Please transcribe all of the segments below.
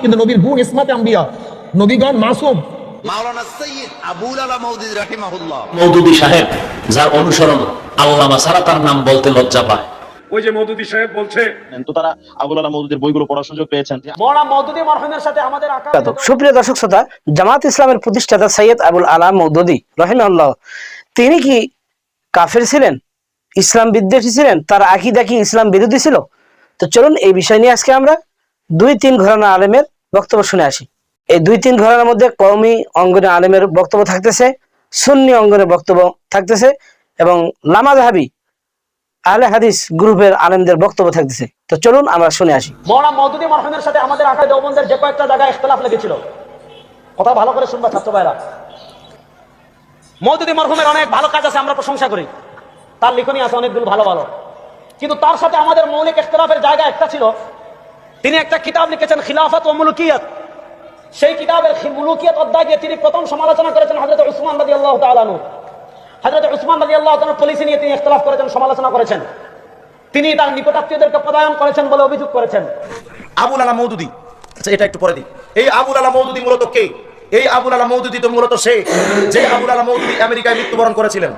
কিন্তু নবীর গুণ ইসমাতে আম্বিয়া নবীগণ মাসুম। মাওলানা সৈয়দ আবুল আলা রাহিমাহুল্লাহ। মৌদুদি সাহেব যার অনুসরণ আল্লামা সারা তার নাম বলতে লজ্জা পায়। ওই যে মৌদুদি সাহেব বলছে তো তারা আবুল আলা বইগুলো পড়ার সুযোগ পেয়েছেন। মৌলানা মওদুদি মরহুমের সাথে আমাদের সুপ্রিয় দর্শক শ্রোতা জামাত ইসলামের প্রতিষ্ঠাতা সৈয়দ আবুল আলাম মৌদুদি রহিমাল্লাহ তিনি কি কাফের ছিলেন? ইসলাম বিদ্বেষী ছিলেন? তার আকিদা কি ইসলাম বিরোধী ছিল? তো চলুন এই বিষয় নিয়ে আজকে আমরা দুই তিন ঘরানা আলেমের বক্তব্য শুনে আসি। এই দুই তিন ঘরানার মধ্যে কওমি অঙ্গনে আলেমের বক্তব্য থাকতেছে, সুন্নি অঙ্গনের বক্তব্য থাকতেছে এবং লামাজাহাবি আহলে হাদিস গ্রুপের আলেমদের বক্তব্য থাকতেছে। তো চলুন আমরা শুনে আসি। সাথে আমাদের দেওবন্দের যে কয়েকটা জায়গায় ইখতলাফ লেগেছিল। কথা ভালো করে শুনবা ছাত্র ভাইরা। অনেক ভালো কাজ আছে, আমরা প্রশংসা করি। তার লিখনী আছে অনেকগুলো ভালো ভালো। কিন্তু তার সাথে আমাদের মৌলিক ইখতলাফের জায়গা একটা ছিল তিনি একটা কিতাব লিখেছেন, খিলাফত ও মুলুকিয়ত। সেই কিতাবের মুলুকিয়ত অধ্যায় দিয়ে তিনি প্রথম সমালোচনা করেছেন হযরত উসমান রাদিয়াল্লাহু তাআলা আনহু। হযরত উসমান রাদিয়াল্লাহু তাআলা পলিসি নিয়ে তিনি ইখতলাফ করেছেন, সমালোচনা করেছেন। তিনি তার নিকটাত্মীয়দেরকে পদায়ন করেছেন বলে অভিযোগ করেছেন। আবুল আলা মৌদুদি। আচ্ছা এটা একটু পরে দিই। এই আবুল আলা মৌদুদি মূলত কে? এই আবুল আলা মৌদুদি তো মূলত সে যে আবুল আলা মৌদুদি আমেরিকায় মৃত্যুবরণ করেছিলেন।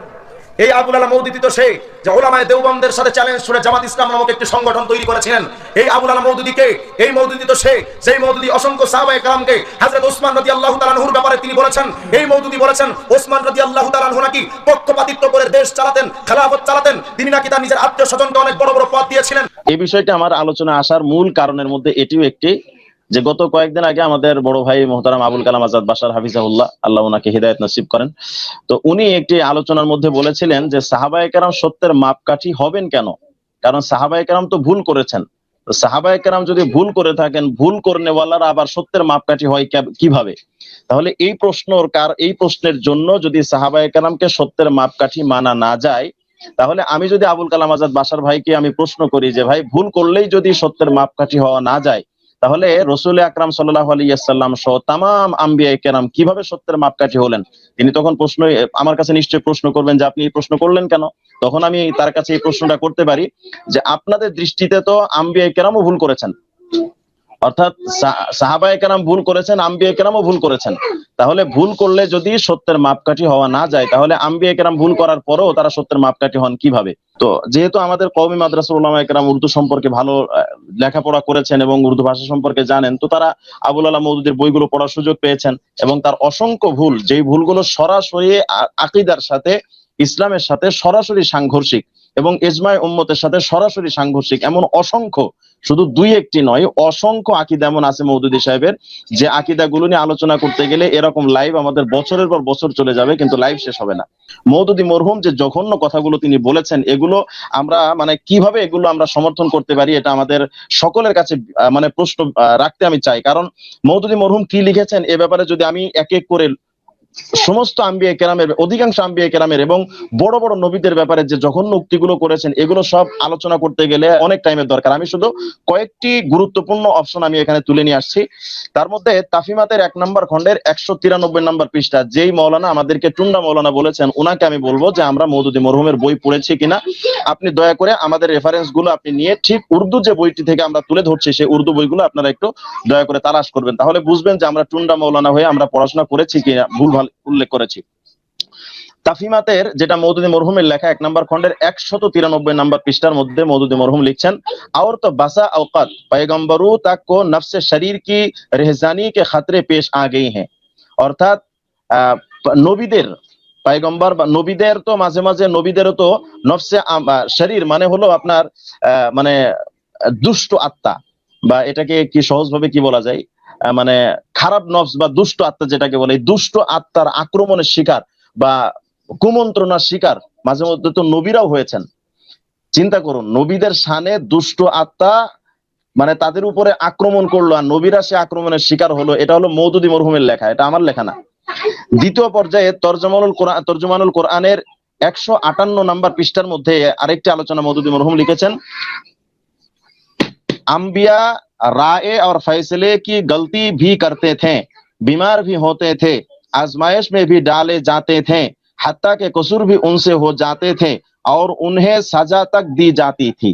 এই আবুল আলা মৌদিদি তো সেই যে ওলামায় দেওবন্দের সাথে চ্যালেঞ্জ ছুড়ে জামাত ইসলাম নামক একটি সংগঠন তৈরি করেছিলেন। এই আবুল আলা মৌদুদিকে এই মৌদুদি তো সে সেই মৌদুদি অসংখ্য সাহাবায়ে কালামকে হাজরত ওসমান রদি আল্লাহ তালানহুর ব্যাপারে তিনি বলেছেন, এই মৌদুদি বলেছেন, ওসমান রদি আল্লাহ তালানহু নাকি পক্ষপাতিত্ব করে দেশ চালাতেন, খেলাফত চালাতেন, তিনি নাকি তার নিজের আত্মীয় স্বজনকে অনেক বড় বড় পথ দিয়েছিলেন। এই বিষয়টি আমার আলোচনা আসার মূল কারণের মধ্যে এটিও একটি যে গত কয়েকদিন আগে আমাদের বড় ভাই মোহতারাম আবুল কালাম আজাদ বাসার হাফিজাহুল্লাহ, আল্লাহ ওনাকে হৃদায়ত নসিব করেন। তো উনি একটি আলোচনার মধ্যে বলেছিলেন যে, সাহাবায়ে কেরাম সত্যের মাপকাঠি হবেন কেন? কারণ সাহাবায়ে কেরাম তো ভুল করেছেন। সাহাবায়ে কেরাম যদি ভুল করে থাকেন, ভুল করনেওয়ালারা আবার সত্যের মাপকাঠি হয় কীভাবে? তাহলে এই প্রশ্নর কার, এই প্রশ্নের জন্য যদি সাহাবায়ে কেরামকে সত্যের মাপকাঠি মানা না যায়, তাহলে আমি যদি আবুল কালাম আজাদ বাসার ভাইকে আমি প্রশ্ন করি যে, ভাই, ভুল করলেই যদি সত্যের মাপকাঠি হওয়া না যায় তাহলে রসুল আকরাম সাল্লাহ আলিয়াল্লাম সহ তাম আম্বিয়া কেরাম কীভাবে সত্যের মাপকাঠি হলেন? তিনি তখন প্রশ্ন, আমার কাছে নিশ্চয়ই প্রশ্ন করবেন যে আপনি প্রশ্ন করলেন কেন? তখন আমি তার কাছে এই প্রশ্নটা করতে পারি যে আপনাদের দৃষ্টিতে তো আম্বিয়া কেরামও ভুল করেছেন। অর্থাৎ সাহাবায় কেরাম ভুল করেছেন, আম্বিয়া কেরামও ভুল করেছেন। তাহলে ভুল করলে যদি সত্যের মাপকাঠি হওয়া না যায়, তাহলে আম্বিয়া কেরাম ভুল করার পরেও তারা সত্যের মাপকাঠি হন কীভাবে? তো যেহেতু আমাদের কওমি মাদ্রাসা উলামা একরাম উর্দু সম্পর্কে ভালো লেখাপড়া করেছেন এবং উর্দু ভাষা সম্পর্কে জানেন, তো তারা আবুল আলাহ মৌদুদের বইগুলো পড়ার সুযোগ পেয়েছেন এবং তার অসংখ্য ভুল, যেই ভুলগুলো সরাসরি আকিদার সাথে, ইসলামের সাথে সরাসরি সাংঘর্ষিক এবং এজমায় উম্মতের সাথে সরাসরি সাংঘর্ষিক, এমন অসংখ্য শুধু দুই একটি নয়, অসংখ্য আকিদা এমন আছে মৌদুদি সাহেবের, যে আকিদা গুলো নিয়ে আলোচনা করতে গেলে এরকম লাইভ আমাদের বছরের পর বছর চলে যাবে, কিন্তু লাইভ শেষ হবে না। মৌদুদি মরহুম যে জঘন্য কথাগুলো তিনি বলেছেন, এগুলো আমরা মানে কীভাবে এগুলো আমরা সমর্থন করতে পারি, এটা আমাদের সকলের কাছে মানে প্রশ্ন রাখতে আমি চাই। কারণ মৌদুদি মরহুম কি লিখেছেন, এ ব্যাপারে যদি আমি এক এক করে সমস্ত আম্বিয়া কেরামের, অধিকাংশ আম্বিয়া কেরামের এবং বড় বড় নবীদের ব্যাপারে যে জঘন্য উক্তিগুলো করেছেন, এগুলো সব আলোচনা করতে গেলে অনেক টাইমের দরকার। আমি শুধু কয়েকটি গুরুত্বপূর্ণ অপশন আমি এখানে তুলে নিয়ে আসছি। তার মধ্যে তাফিমাতের এক নম্বর খণ্ডের একশো তিরানব্বই নম্বর পৃষ্ঠা, যেই মৌলানা আমাদেরকে টুন্ডা মৌলানা বলেছেন ওনাকে আমি বলব যে আমরা মৌদুদি মরহুমের বই পড়েছি কিনা। আপনি দয়া করে আমাদের রেফারেন্সগুলো আপনি নিয়ে ঠিক উর্দু যে বইটি থেকে আমরা তুলে ধরছি, সেই উর্দু বইগুলো আপনারা একটু দয়া করে তালাশ করবেন। তাহলে বুঝবেন যে আমরা টুন্ডা মৌলানা হয়ে আমরা পড়াশোনা করেছি কিনা, ভুলভাল উল্লেখ করেছি তাফিমাতের যেটা মৌদুদি মরহুমের লেখা এক নম্বর খণ্ডের একশত তিরানব্বই নম্বর পৃষ্ঠার মধ্যে মৌদুদি মরহুম লিখছেন और तो बसा औकात पैगंबरों तक को नफ्स शरीर की रहजानी के खतरे पेश आ गई हैं অর্থাৎ আহ, নবীদের পায়গম্বর বা নবীদের তো মাঝে মাঝে নবীদেরও তো নফসে আম- আহ, শরীর মানে হলো আপনার আহ, মানে আহ, দুষ্ট আত্মা বা এটাকে কি সহজভাবে কি বলা যায় আহ, মানে খারাপ নফস বা দুষ্ট আত্মা যেটাকে বলে দুষ্ট আত্মার আক্রমণের শিকার বা কুমন্ত্রণার শিকার, মাঝে মধ্যে তো নবীরাও হয়েছেন। চিন্তা করুন, নবীদের সানে দুষ্ট আত্মা মানে তাদের উপরে আক্রমণ করল আর নবীরা সে আক্রমণের শিকার হলো, এটা হলো মৌদুদি মরহুমের লেখা, এটা আমার লেখা না। দ্বিতীয় পর্যায়ে তর্জমানুল কোরআন তর্জমানুল কোরআনের একশো আটান্ন নাম্বার পৃষ্ঠার মধ্যে আরেকটি আলোচনা মৌদুদি মরহুম লিখেছেন। আম্বিয়া राय और फैसले की गलती भी करते थे बीमार भी होते थे आजमाइश में भी डाले जाते थे हत्या के कसूर भी उनसे हो जाते थे और उन्हें सजा तक दी जाती थी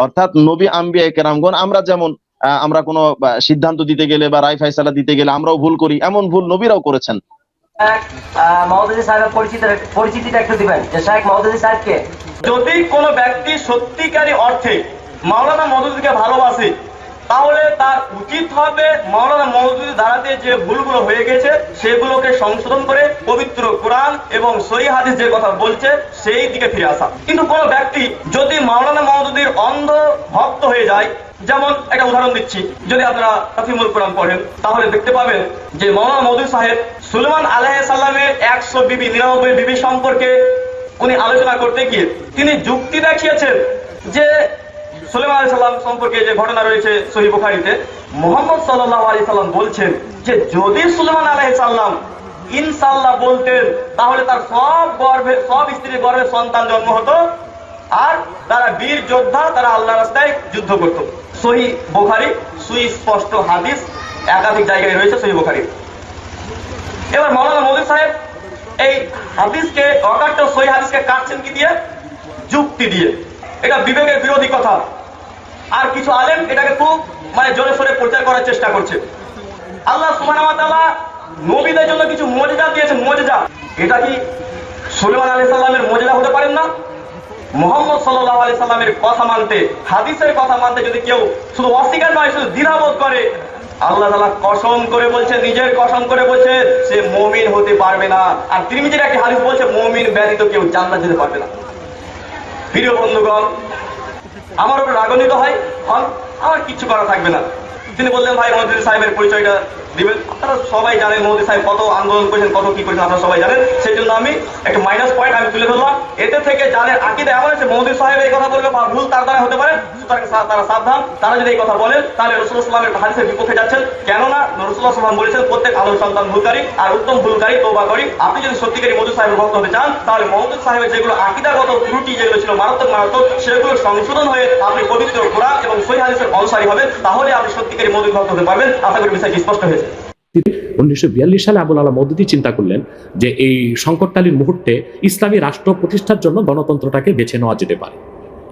অর্থাৎ নবী আম্বিয়া কেরামগণ আমরা যেমন আহ, আমরা কোনো আহ, সিদ্ধান্ত দিতে গেলে বা রায় ফাইসালা দিতে গেলে আমরাও ভুল করি এমন ভুল নবীরাও করেছেন মহোদয় সাহেবের পরিচিত পরিচিতিটা একটু দিবেন যে শাহেখ মহোদয় সাহেবকে যদি কোনো ব্যক্তি সত্যিকারী অর্থে মাওলানা মদুদিকে ভালোবাসে তাহলে তার উচিত হবে মাওলানা মদুদির ধারাতে যে ভুলগুলো হয়ে গেছে, সেগুলোকে সংশোধন করে পবিত্র কোরআন এবং সহি হাদিস যে কথা বলছে, সেই দিকে ফিরে আসা। কিন্তু কোনো ব্যক্তি যদি মাওলানা মদুদির অন্ধ ভক্ত হয়ে যায়, যেমন একটা উদাহরণ দিচ্ছি, যদি আপনারা তাফিমুল কোরআন পড়েন, তাহলে দেখতে পাবেন যে মাওলানা মদুদ সাহেব সুলেমান আলাহ সাল্লামের একশো বিবি, নিরানব্বই বিবি সম্পর্কে উনি আলোচনা করতে গিয়ে তিনি যুক্তি দেখিয়েছেন যে সুলেমান আলী সাল্লাম সম্পর্কে যে ঘটনা রয়েছে সহি বুখারিতে, মোহাম্মদ সাল্লাহ আলী সাল্লাম বলছেন যে যদি সুলেমান আলাহ সাল্লাম ইনসাল্লাহ বলতেন, তাহলে তার সব গর্ভে, সব স্ত্রীর গর্ভে সন্তান জন্ম হতো আর তারা বীর যোদ্ধা, তারা আল্লাহ রাস্তায় যুদ্ধ করত। সহি বুখারি সুস্পষ্ট হাদিস, একাধিক জায়গায় রয়েছে সহি বুখারি। এবার মৌলানা মৌলিক সাহেব, এই হাদিসকে, অকাট্য সই হাদিসকে কাটছেন কি দিয়ে? যুক্তি দিয়ে। এটা বিবেকের বিরোধী কথা। আর কিছু আলেম এটাকে খুব মানে জোরে সোরে প্রচার করার চেষ্টা করছে। আল্লাহ নবীদের জন্য কিছু মজেজা দিয়েছে মজেজা। এটা কি সুলেমান আলাইহিস সালামের মজেজা হতে পারেন না? মোহাম্মদ সাল্লাল্লাহু আলাইহি সাল্লামের কথা মানতে, হাদিসের কথা মানতে যদি কেউ শুধু অস্বীকার নয়, শুধু দ্বিধাবোধ করে, আল্লাহ তালা কসম করে বলছে, নিজের কসম করে বলছে, সে মুমিন হতে পারবে না। আর তিরমিজির একটি হাদিস বলছে, মুমিন ব্যতীত কেউ জান্নাত যেতে পারবে না। প্রিয় বন্ধুগণ আমার উপর রাগান্বিত হয়। হন আমার কিচ্ছু করা থাকবে না। তিনি বললেন, ভাই মন্ত্রী সাহেবের পরিচয়টা দিবেন। সবাই জানেন মোদী সাহেব কত আন্দোলন করেছেন, কত কি করেছেন, আপনারা সবাই জানেন। সেই জন্য আমি একটা মাইনাস পয়েন্ট আমি তুলে ধরলাম। এতে থেকে আকিদা এমন আছে মোদী সাহেব এই কথা বলবে বা ভুল তার দ্বারা হতে পারে তারা সাবধান। তারা যদি এই কথা বলেন তাহলে হাদিসের বিপক্ষে যাচ্ছেন। কেননা রসুল্লাহ বলেছেন, প্রত্যেক আলোর সন্তান ভুলকারী আর উত্তম ভুলকারী তোবা করি। আপনি যদি সত্যিকারী মধু সাহেবের ভক্ত হতে চান, তাহলে মহদুদ সাহেবের যেগুলো আকিদাগত ত্রুটি যেগুলো ছিল, মারাত্মক মারাত্মক, সেগুলো সংশোধন হয়ে আপনি পবিত্র কোরআন এবং সহি হাদিসের অনুসারী হবেন। তাহলে আপনি সত্যিকারী মধুর ভক্ত হতে পারবেন। আশা করি বিষয়টি স্পষ্ট হয়েছে। উনিশশো বিয়াল্লিশ সালে আবুল আলা মদুদি চিন্তা করলেন যে এই সংকটকালীন মুহূর্তে ইসলামী রাষ্ট্র প্রতিষ্ঠার জন্য গণতন্ত্রটাকে বেছে নেওয়া যেতে পারে।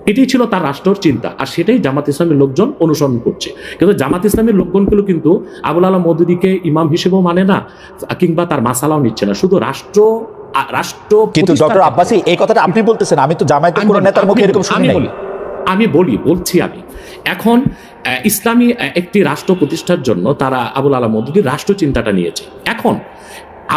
এটাই ছিল তার রাষ্ট্রের চিন্তা আর সেটাই জামাত ইসলামের লোকজন অনুসরণ করছে। কিন্তু জামাত ইসলামের লোকজনগুলো কিন্তু আবুল আলা মদুদিকে ইমাম হিসেবেও মানে না কিংবা তার মাসালাও নিচ্ছে না। শুধু রাষ্ট্র রাষ্ট্র কিন্তু ডক্টর আব্বাসি এই কথাটা আপনি বলতেছেন আমি তো জামায়াতের কোনো নেতার মুখে এরকম শুনি আমি বলি, বলছি আমি। এখন ইসলামী একটি রাষ্ট্র প্রতিষ্ঠার জন্য তারা আবুল আলা মদুদির রাষ্ট্র চিন্তাটা নিয়েছে। এখন,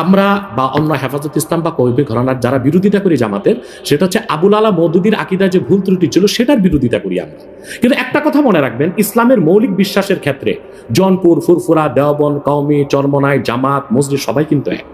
আমরা বা অন্য হেফাজত ইসলাম বা কবি ঘরানার যারা বিরোধিতা করি জামাতের, সেটা হচ্ছে আবুল আলা মদুদির আকিদা যে ভুল ত্রুটি ছিল, সেটার বিরোধিতা করি আমরা। কিন্তু একটা কথা মনে রাখবেন, ইসলামের মৌলিক বিশ্বাসের ক্ষেত্রে, জনপুর, ফুরফুরা দেওবন কওমি, চরমনাই, জামাত, মসজিদ, সবাই কিন্তু এক।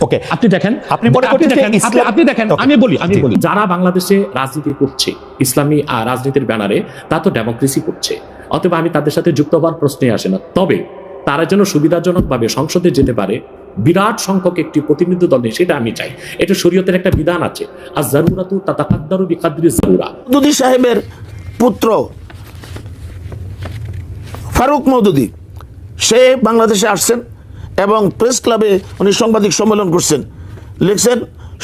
ওকে আপনি দেখেন আপনি মনে করছেন দেখেন, আপনি- দেখেন আমি বলি আমি বলি যারা বাংলাদেশে রাজনীতি করছে ইসলামী রাজনীতির ব্যানারে তা তো ডেমোক্রেসি করছে। অতএব আমি তাদের সাথে যুক্ত হওয়ার প্রশ্নই আসে না। তবে তারা যেন সুবিধাজনকভাবে সংসদে যেতে পারে বিরাট সংখ্যক একটি প্রতিনিধি দল নেই সেটা আমি চাই। এটা শরীয়তের একটা বিধান আছে। আর জারুরাতু তাতাকাদ্দারু বিকাদ্রি জারুরা। মৌদুদি সাহেবের পুত্র ফারুক মৌদুদি সে বাংলাদেশে আসছেন। এবং প্রেস ক্লাবে উনি সাংবাদিক সম্মেলন করছেন। লিখছেন,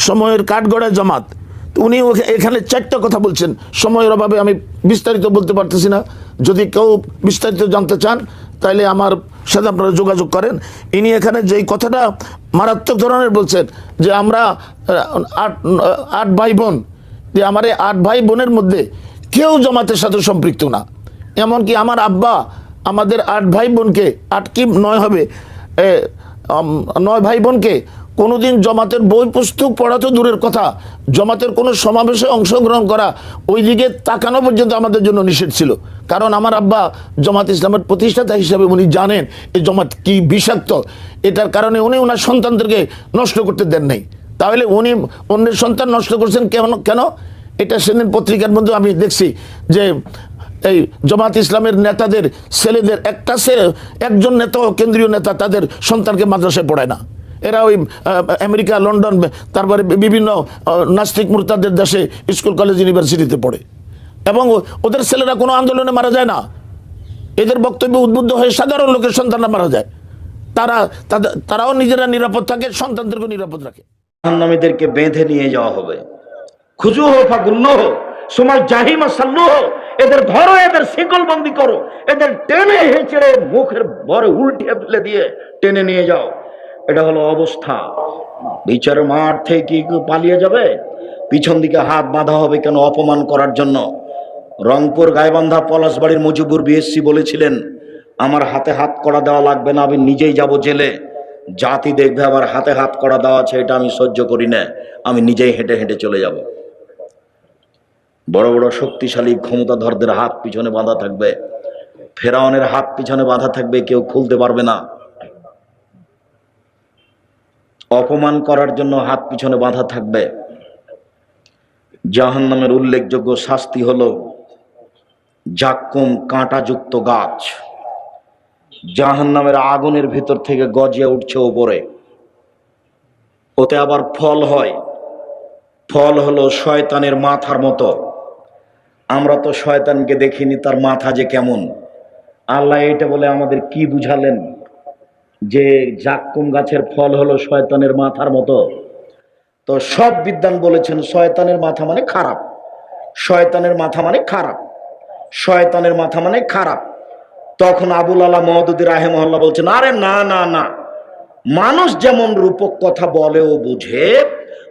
সময়ের কাঠগড়ায় জামাত। উনি এখানে চারটা কথা বলছেন। সময়ের অভাবে আমি বিস্তারিত বলতে পারতেছি না। যদি কেউ বিস্তারিত জানতে চান তাহলে আমার সাথে আপনারা যোগাযোগ করেন। ইনি এখানে যেই কথাটা মারাত্মক ধরনের বলছেন, যে আমরা আট আট ভাই বোন, যে আমার এই আট ভাই বোনের মধ্যে কেউ জামাতের সাথে সম্পৃক্ত না। এমনকি আমার আব্বা আমাদের আট ভাই বোনকে আট কি নয় হবে নয় ভাই বোনকে, কোনোদিন জমাতের বই পুস্তক পড়া তো দূরের কথা। জমাতের কোনো সমাবেশে অংশগ্রহণ করা ওই দিকে তাকানো পর্যন্ত আমাদের জন্য নিষেধ ছিল। কারণ আমার আব্বা জমাত ইসলামের প্রতিষ্ঠাতা হিসাবে উনি জানেন এই জমাত কি বিষাক্ত। এটার কারণে উনি ওনার সন্তানদেরকে নষ্ট করতে দেন নাই। তাহলে উনি অন্যের সন্তান নষ্ট করছেন কেন কেন? এটা সেদিন পত্রিকার মধ্যে আমি দেখছি যে এই জামাত ইসলামের নেতাদের, ছেলেদের, একটা ছেলে, একজন নেতা কেন্দ্রীয় নেতা তাদের সন্তানকে মাদ্রাসায় পড়ায় না। এরা ওই আমেরিকা, লন্ডন, তারপরে বিভিন্ন নাস্তিক মুরতাদের দেশে স্কুল, কলেজ, ইউনিভার্সিটিতে পড়ে। এবং ওদের ছেলেরা কোনো আন্দোলনে মারা যায় না। এদের বক্তব্য উদ্বুদ্ধ হয়ে সাধারণ লোকের সন্তানরা মারা যায়। তারা তারাও নিজেরা নিরাপদ থাকে সন্তানদেরকে নিরাপদ রাখে। বেঁধে নিয়ে যাওয়া হবে। খুজু হো ফাগুন্ন হো সময় জাহিমা সাল্লু হো এদের ধরো, এদের শিকল বন্দি করো। এদের টেনে হেঁচড়ে মুখের ভরে উল্টে ফেলে দিয়ে টেনে নিয়ে যাও। এটা হলো অবস্থা। বিচার মাঠ থেকে পালিয়ে যাবে? পিছন দিকে হাত বাঁধা হবে কেন অপমান করার জন্য? রংপুর গাইবান্ধা পলাশবাড়ির মুজিবুর বিএসসি বলেছিলেন, আমার হাতে হাত করা দেওয়া লাগবে না, আমি নিজেই যাব জেলে। জাতি দেখবে আবার হাতে হাত করা দেওয়া আছে, এটা আমি সহ্য করি না, আমি নিজেই হেঁটে হেঁটে চলে যাব। বড় বড় শক্তিশালী ক্ষমতাধরদের হাত পিছনে বাঁধা থাকবে। ফেরাউনের হাত পিছনে বাঁধা থাকবে, কেউ খুলতে পারবে না। অপমান করার জন্য হাত পিছনে বাঁধা থাকবে। জাহান নামের উল্লেখযোগ্য শাস্তি হলো জাক্কুম কাঁটাযুক্ত গাছ। জাহান নামের আগুনের ভিতর থেকে গজিয়ে উঠছে ওপরে ওতে আবার ফল হয়। ফল হলো শয়তানের মাথার মতো। আমরা তো শয়তানকে দেখিনি, তার মাথা যে কেমন। আল্লাহ এটা বলে আমাদের কি বুঝালেন? যে জাক্কুম গাছের ফল হলো শয়তানের মাথার মতো। তো সব বিদ্যান বলেছেন, শয়তানের মাথা মানে খারাপ। শয়তানের মাথা মানে খারাপ। শয়তানের মাথা মানে খারাপ। তখন আবুল আলা মহদুদি রাহেমহল্লা বলছেন, আরে না না না। মানুষ যেমন রূপক কথা বলে ও বুঝে,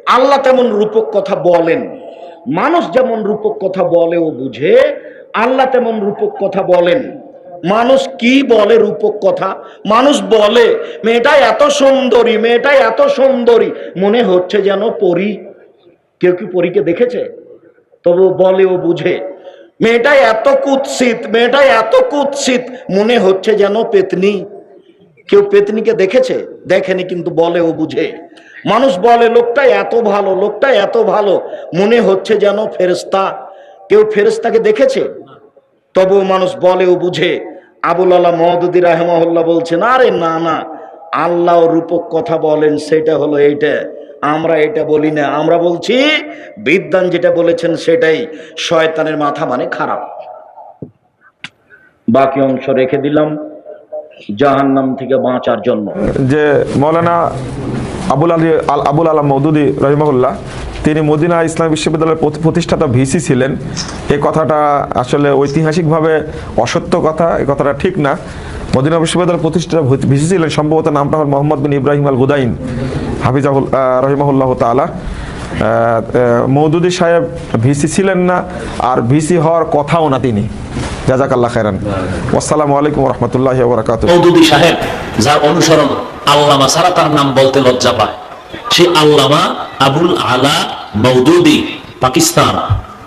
আল্লাহ তেমন রূপক কথা বলেন। মানুষ যেমন রূপক কথা বলে ও বুঝে, আল্লাহ তেমন রূপক কথা বলেন। মানুষ কি বলে রূপক কথা? মানুষ বলে মেয়েটা এত সুন্দরী মেয়েটা এত সুন্দরী। মনে হচ্ছে যেন পরি, কেউ কি পরীকে দেখেছে? তবু বলে ও বুঝে মেয়েটা এত কুৎসিত মেয়েটা এত কুৎসিত। মনে হচ্ছে যেন পেতনি, কেউ পেতনিকে দেখেছে? দেখেনি, কিন্তু বলে ও বুঝে। মানুষ বলে, লোকটা এত ভালো, লোকটা এত ভালো। মনে হচ্ছে যেন ফেরেস্তা কেউ ফেরেস্তাকে দেখেছে? তবুও মানুষ বলে ও বুঝে, আবুল আল্লাহ মহদুদ্দি রাহেমহল্লা বলছেন, আরে না না আল্লাহ রূপক কথা বলেন, সেটা হলো এইটা, আমরা এটা বলি না। আমরা বলছি বিদ্যান যেটা বলেছেন সেটাই, শয়তানের মাথা মানে খারাপ। বাকি অংশ রেখে দিলাম, জাহান্নাম থেকে বাঁচার জন্য। যে মৌলানা আবুল আলী আল আবুল আলাম মৌদুদি রহিমহুল্লাহ তিনি মদিনা ইসলাম বিশ্ববিদ্যালয়ের প্রতি- প্রতিষ্ঠাতা ভিসি ছিলেন। এ কথাটা আসলে ঐতিহাসিকভাবে অসত্য কথা এ কথাটা ঠিক না। মদিনা বিশ্ববিদ্যালয়ের প্রতিষ্ঠাতা ভিসি ছিলেন সম্ভবত নামটা হল মোহাম্মদ বিন ইব্রাহিম আল গুদাইন হাফিজাহুল রহিমাহুল্লাহ তালা মৌদুদি সাহেব ভিসি ছিলেন না আর ভিসি হওয়ার কথাও না তিনি। জাজাকাল্লাহ খাইরান আসসালামু আলাইকুম রহমতুল্লাহ বরাকাত মৌদুদি সাহেব যার অনুসরণ আল্লামা ছাড়া তার নাম বলতে লজ্জা পায়। সে আল্লামা আবুল আলা মৌদুদি পাকিস্তান।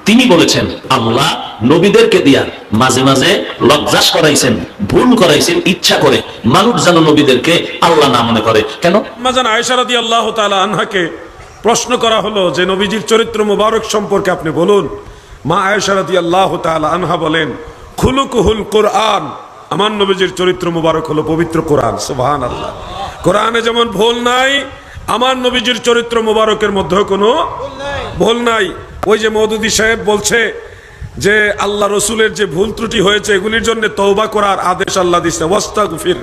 তিনি বলেছেন, আল্লাহ নবীদেরকে দিয়া মাঝে মাঝে লজ্জাস করাইছেন, ভুল করাইছেন, ইচ্ছা করে মানুষ যেন নবীদেরকে আল্লাহ না মনে করে। কেন? আল্লাহ আনহাকে প্রশ্ন করা হলো যে, নবীজির চরিত্র মুবারক সম্পর্কে আপনি বলুন। মা আয়সারাদি আল্লাহ আনহা বলেন, খুলুকুহুল কোরআন। আমার নবীজির চরিত্র মুবারক হলো পবিত্র কোরআন সুবহান আল্লাহ কোরআনে যেমন ভুল নাই, আমার নবীজির চরিত্র মোবারকের মধ্যেও কোনো ভুল নাই। ওই যে মৌদুদি সাহেব বলছে যে, আল্লাহ রসুলের যে ভুল ত্রুটি হয়েছে, এগুলির জন্য তৌবা করার আদেশ আল্লাহ দিচ্ছে ওয়াস্তাগফির।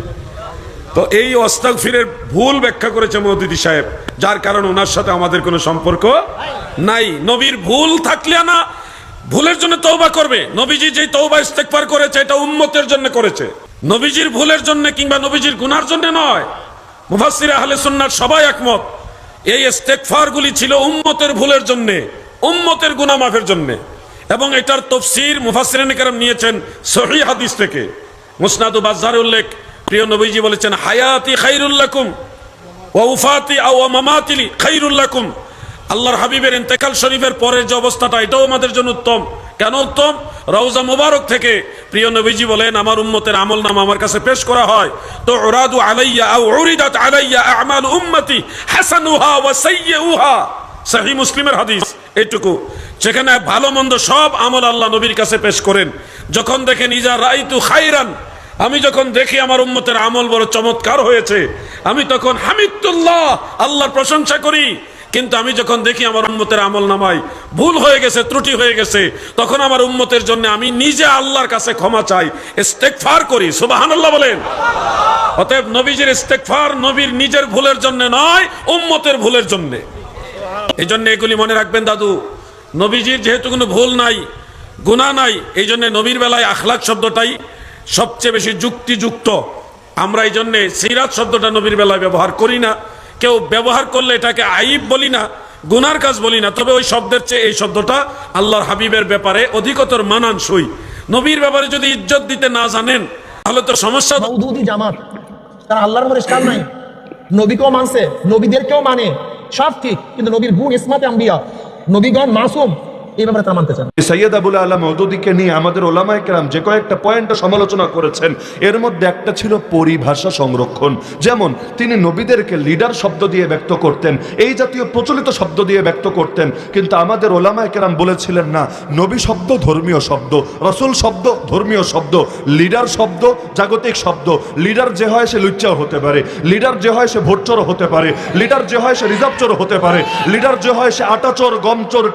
তো এই অস্তাগফিরের ভুল ব্যাখ্যা করেছে মৌদুদি সাহেব, যার কারণে ওনার সাথে আমাদের কোনো সম্পর্ক নাই। নবীর ভুল থাকলে না, ভুলের জন্য তৌবা করবে। নবীজি যে তৌবা ইস্তেকবার করেছে, এটা উম্মতের জন্য করেছে। নবীজির ভুলের জন্য কিংবা নবীজির গুনার জন্য নয়। মুফাসসির আহলে সুন্নাহর সবাই একমত। এই ইস্তেকফার গুলি ছিল উম্মতের ভুলের জন্য, উম্মতের গুনাহ মাফের জন্য। এবং এটার তফসির মুফাসসিরিন কেরাম নিয়েছেন সহিহ হাদিস থেকে। মুসনাদু বাজ্জার উল্লেখ, প্রিয় নবীজি বলেছেন, হায়াতি খাইরুল্লাকুম ওয়া উফাতি আও মামাতিলি খাইরুল্লাকুম আল্লাহর হাবিবের ইন্তেকাল শরীফের পরের যে অবস্থাটা, এটাও আমাদের জন্য উত্তম। কেন উত্তম? রওজা মুবারক থেকে প্রিয় নবীজি বলেন, আমার উম্মতের আমল নাম আমার কাছে পেশ করা হয়। তো উরাদু আলাইয়া আও উরিদাত আলাইয়া আমাল উম্মতি হাসানুহা ওয়া সাইয়্যুহা সহি মুসলিমের হাদিস এইটুকু সেখানে ভালো মন্দ সব আমল আল্লাহ নবীর কাছে পেশ করেন। যখন দেখেন, ইজা রাইতু খাইরান। আমি যখন দেখি আমার উম্মতের আমল বড় চমৎকার হয়েছে, আমি তখন হামিদুল্লাহ, আল্লাহর প্রশংসা করি। কিন্তু আমি যখন দেখি আমার উম্মতের আমল নামাই ভুল হয়ে গেছে, ত্রুটি হয়ে গেছে, তখন আমার উম্মতের জন্য আমি নিজে আল্লাহর কাছে ক্ষমা চাই, ইস্তেগফার করি। সুবহানাল্লাহ বলেন। অতএব নবীজির ইস্তেগফার নবীর নিজের ভুলের জন্য নয়, উম্মতের ভুলের জন্য। এই জন্য এগুলি মনে রাখবেন দাদু, নবীজির যেহেতু কোনো ভুল নাই গুণা নাই এই জন্য নবীর বেলায় আখলাক শব্দটাই সবচেয়ে বেশি যুক্তিযুক্ত। আমরা এই জন্যে সিরাত শব্দটা নবীর বেলায় ব্যবহার করি না। কেউ ব্যবহার করলে এটাকে আইব বলি না, গুনার কাজ বলি না, তবে ওই শব্দের চেয়ে এই শব্দটা আল্লাহর হাবিবের ব্যাপারে অধিকতর মানানসই। নবীর ব্যাপারে যদি ইজ্জত দিতে না জানেন, তাহলে তো সমস্যা জামাত, তারা আল্লাহর মধ্যে ইসলাম নাই। নবীকেও মানছে, নবীদেরকেও মানে সব ঠিক, কিন্তু নবীর গুণ ইসমাতে আম্বিয়া। নবীগণ মাসুম এই ব্যাপারে তারা মানতে চান সৈয়দ আবুল আল্লাহ মৌদুদিকে নিয়ে আমাদের ওলামায় কেরাম যে কয়েকটা পয়েন্টে সমালোচনা করেছেন, এর মধ্যে একটা ছিল পরিভাষা সংরক্ষণ। যেমন, তিনি নবীদেরকে লিডার শব্দ দিয়ে ব্যক্ত করতেন, এই জাতীয় প্রচলিত শব্দ দিয়ে ব্যক্ত করতেন, কিন্তু আমাদের ওলামায় কেরাম বলেছিলেন না, নবী শব্দ ধর্মীয় শব্দ, রসুল শব্দ ধর্মীয় শব্দ, লিডার শব্দ জাগতিক শব্দ, লিডার যে হয় সে লুচ্চাও হতে পারে, লিডার যে হয় সে ভোটচোর হতে পারে, লিডার যে হয় সে রিজার্ভ চোর হতে পারে, লিডার যে হয় সে আটা চোর গম চোর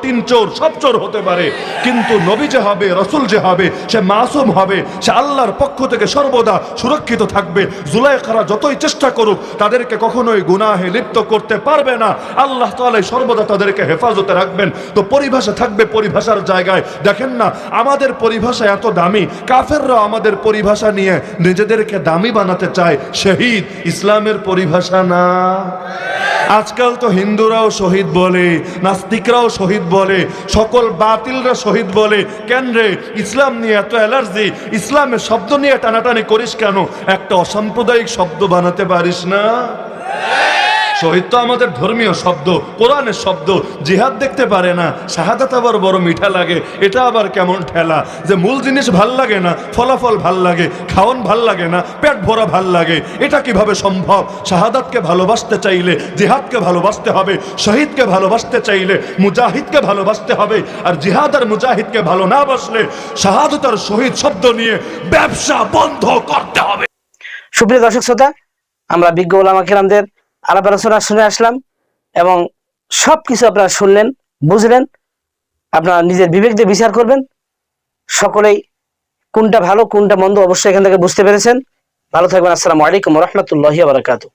চোর হতে পারে। কিন্তু নবী যে হবে, রসুল যে হবে, সে মাসুম হবে, সে আল্লাহর পক্ষ থেকে সর্বদা সুরক্ষিত থাকবে। জুলাইখারা যতই চেষ্টা করুক, তাদেরকে কখনোই গুনাহে লিপ্ত করতে পারবে না। আল্লাহ তাআলাই সর্বদা তাদেরকে হেফাজতে রাখবেন। তো পরিভাষা থাকবে পরিভাষার জায়গায়। দেখেন না, আমাদের পরিভাষা এত দামি। কাফেররা আমাদের পরিভাষা নিয়ে নিজেদেরকে দামি বানাতে চায়। শহীদ ইসলামের পরিভাষা না। আজকাল তো হিন্দুরাও শহীদ বলে, নাস্তিকরাও শহীদ বলে, সকল বাতিলরা শহীদ বলে। কেন রে? ইসলাম নিয়ে এত অ্যালার্জি, ইসলামের শব্দ নিয়ে টানাটানি করিস কেন? একটা অসাম্প্রদায়িক শব্দ বানাতে পারিস না? শহীদ তো আমাদের ধর্মীয় শব্দ, কোরআনের শব্দ, জিহাদ দেখতে পারে না, শাহাদাত আবার বড় মিঠা লাগে, এটা আবার কেমন ঠেলা? যে মূল জিনিস ভালো লাগে না, ফলাফল ভালো লাগে খাওয়ান ভালো লাগে না, পেট ভরা ভালো লাগে, এটা কীভাবে সম্ভব? শাহাদাতকে ভালোবাসতে চাইলে, জিহাদকে ভালোবাসতে হবে, শহীদকে ভালোবাসতে চাইলে, মুজাহিদকে ভালোবাসতে হবে, আর জিহাদ আর মুজাহিদকে ভালো না বাসলে শাহাদত আর শহীদ শব্দ নিয়ে ব্যবসা বন্ধ করতে হবে। সুপ্রিয় দর্শক শ্রোতা, আমরা বিজ্ঞ ওলামা কিরামদের আলাপ আলোচনা শুনে আসলাম এবং সব কিছু আপনারা শুনলেন, বুঝলেন, আপনারা নিজের বিবেক দিয়ে বিচার করবেন। সকলেই কোনটা ভালো, কোনটা মন্দ অবশ্যই এখান থেকে বুঝতে পেরেছেন। ভালো থাকবেন, আসসালামু আলাইকুম রহমতুল্লাহ বারাকাতু